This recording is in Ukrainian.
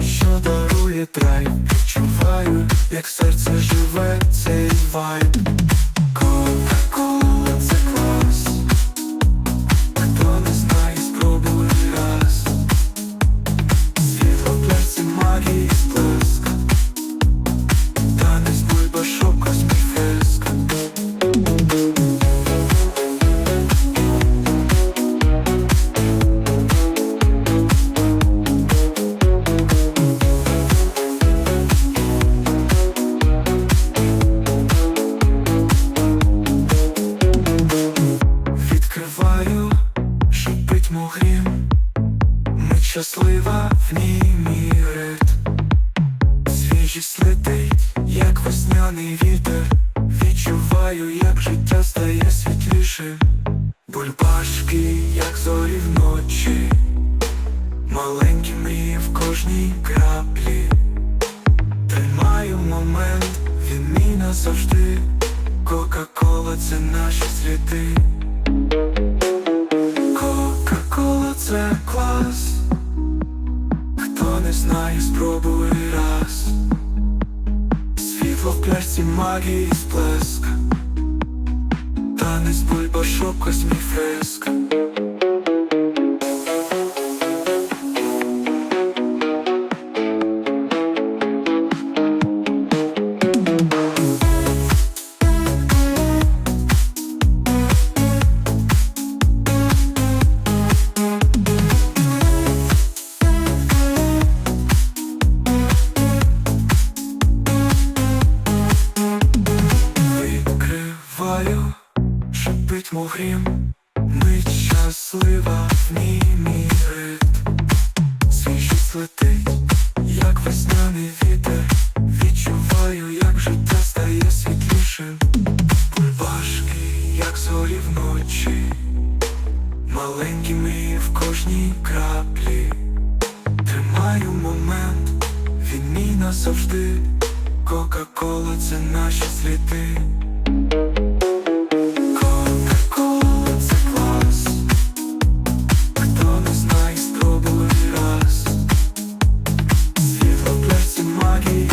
що дарує драйв Відчуваю, як серце живе цей вайб мугрім Мить щаслива в ній мій ритм Свіжість летить, як весняний вітер. Відчуваю, як життя стає світлішим Бульбашки, як зорі вночі. Маленькі мрії в кожній краплі. Тримаю момент, він мій назавжди. Кока-кола це наші сліди це клас. Хто не знає, спробуй раз. Світло в пляшці магії сплеск. Танець бульбашок, космій шипить мугрім Мить щаслива в ній мій ритм Свіжість летить, як весняний вітер. Відчуваю, як життя стає світлішим. Бульбашки, як зорі вночі. Маленькі мрії в кожній краплі. Тримаю момент, він мій назавжди. Кока-кола це наші сліди Okay.